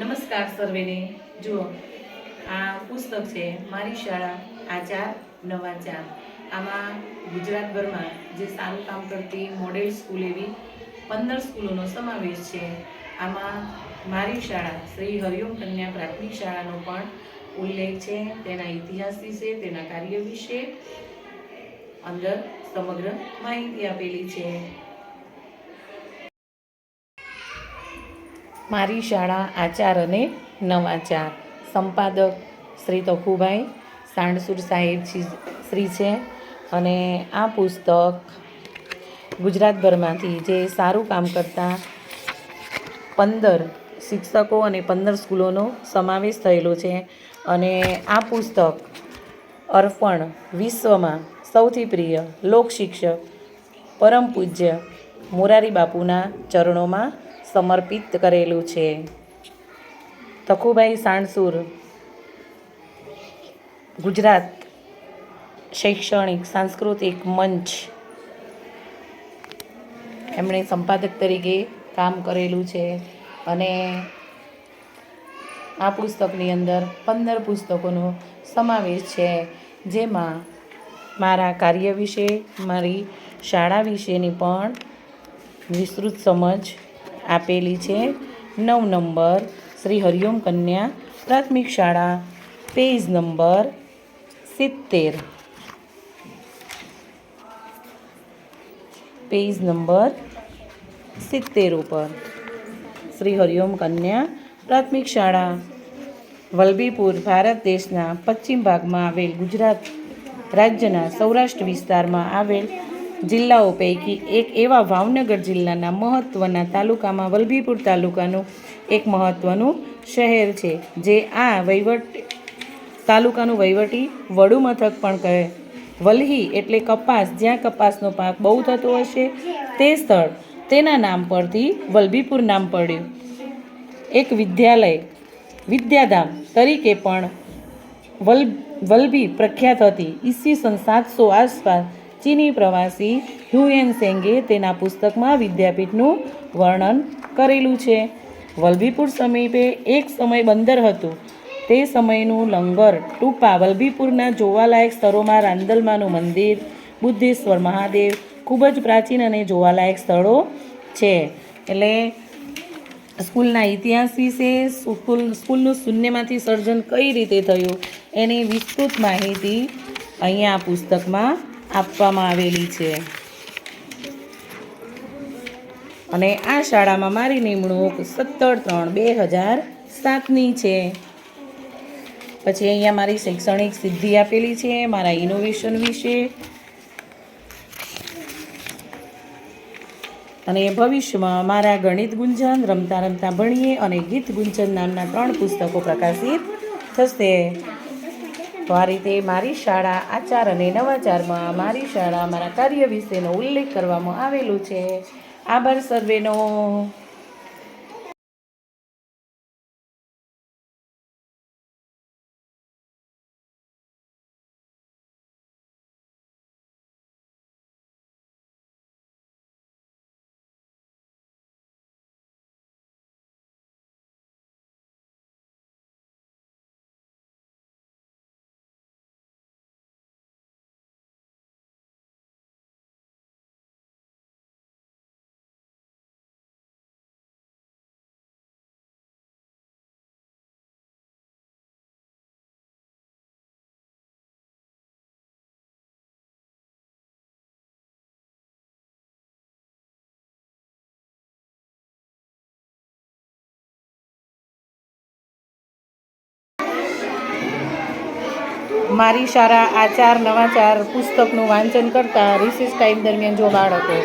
નમસ્કાર સર્વેને. જુઓ, આ પુસ્તક છે મારી શાળા આચાર નવા ચાર આમાં ગુજરાતભરમાં જે સારું કામ કરતી મોડેલ સ્કૂલ એવી પંદર સ્કૂલોનો સમાવેશ છે. આમાં મારી શાળા શ્રી હરિઓમ કન્યા પ્રાથમિક શાળાનો પણ ઉલ્લેખ છે. તેના ઇતિહાસ વિશે, તેના કાર્ય વિશે અંદર સમગ્ર માહિતી આપેલી છે. મારી શાળા આચાર અને નવાચાર. સંપાદક શ્રી તખુભાઈ સાંડસુર સાહેબ શ્રી છે અને આ પુસ્તક ગુજરાતભરમાંથી જે સારું કામ કરતા પંદર શિક્ષકો અને પંદર સ્કૂલોનો સમાવેશ થયેલો છે અને આ પુસ્તક અર્પણ વિશ્વમાં સૌથી પ્રિય લોકશિક્ષક પરમ પૂજ્ય મોરારી બાપુના ચરણોમાં સમર્પિત કરેલું છે. તખુભાઈ સાણસુર, ગુજરાત શૈક્ષણિક સાંસ્કૃતિક મંચ. એમણે સંપાદક તરીકે કામ કરેલું છે અને આ પુસ્તકની અંદર પંદર પુસ્તકોનો સમાવેશ છે, જેમાં મારા કાર્ય વિશે, મારી શાળા વિશેની પણ વિસ્તૃત સમજ આપેલી છે. નવ નંબર, શ્રી હરિઓમ કન્યા, પ્રાથમિક શાળા, પેજ નંબર સિત્તેર. પેજ નંબર સિત્તેર ઉપર. શ્રી હરિઓમ કન્યા, પ્રાથમિક શાળા, વલભીપુર, ભારત દેશના પશ્ચિમ ભાગમાં આવેલ ગુજરાત રાજ્યના સૌરાષ્ટ્ર વિસ્તારમાં આવેલ જિલ્લાઓ પૈકી એક એવા ભાવનગર જિલ્લાના મહત્ત્વના તાલુકામાં વલભીપુર તાલુકાનું એક મહત્ત્વનું શહેર છે, જે આ વહીવટ તાલુકાનું વહીવટી વડું મથક પણ કહે. વલહી એટલે કપાસ, જ્યાં કપાસનો પાક બહુ થતો હશે તે સ્થળ તેના નામ પરથી વલભીપુર નામ પડ્યું. એક વિદ્યાલય, વિદ્યાધામ તરીકે પણ વલ, વલભી પ્રખ્યાત હતી. ઈસવીસન સાતસો આસપાસ ચીની પ્રવાસી હ્યુએન સેંગે તેના પુસ્તકમાં વિદ્યાપીઠનું વર્ણન કરેલું છે. વલભીપુર સમીપે એક સમય બંદર હતું. તે સમયનું લંગર ટૂંપા વલભીપુરના જોવાલાયક સ્થળોમાં રાંદલમાનું મંદિર, બુદ્ધેશ્વર મહાદેવ ખૂબ જ પ્રાચીન અને જોવાલાયક સ્થળો છે. એટલે સ્કૂલના ઇતિહાસ વિશે સ્કૂલ, સ્કૂલનું શૂન્યમાંથી સર્જન કઈ રીતે થયું એની વિસ્તૃત માહિતી અહીંયા આ પુસ્તકમાં આપવામાં આવેલી છે. અને આ શાળામાં મારી નિમણૂક સત્તર ત્રણ બે હજાર સાતની છે. પછી અહીંયા મારી શૈક્ષણિક સિદ્ધિ આપેલી છે, મારા ઇનોવેશન વિશે. અને ભવિષ્યમાં મારા ગણિત ગુંજન, રમતા રમતા ભણીએ અને ગીત ગુંજન નામના ત્રણ પુસ્તકો પ્રકાશિત થશે. તો આ રીતે મારી શાળા આચાર અને નવાચારમાં મારી શાળા મારા કાર્ય વિશેનો ઉલ્લેખ કરવામાં આવેલો છે. આભાર સર્વેનો. મારી સારા આચાર નવાચાર પુસ્તકનું વાંચન કરતા રિસેસ ટાઈમ દરમિયાન જો બાળકો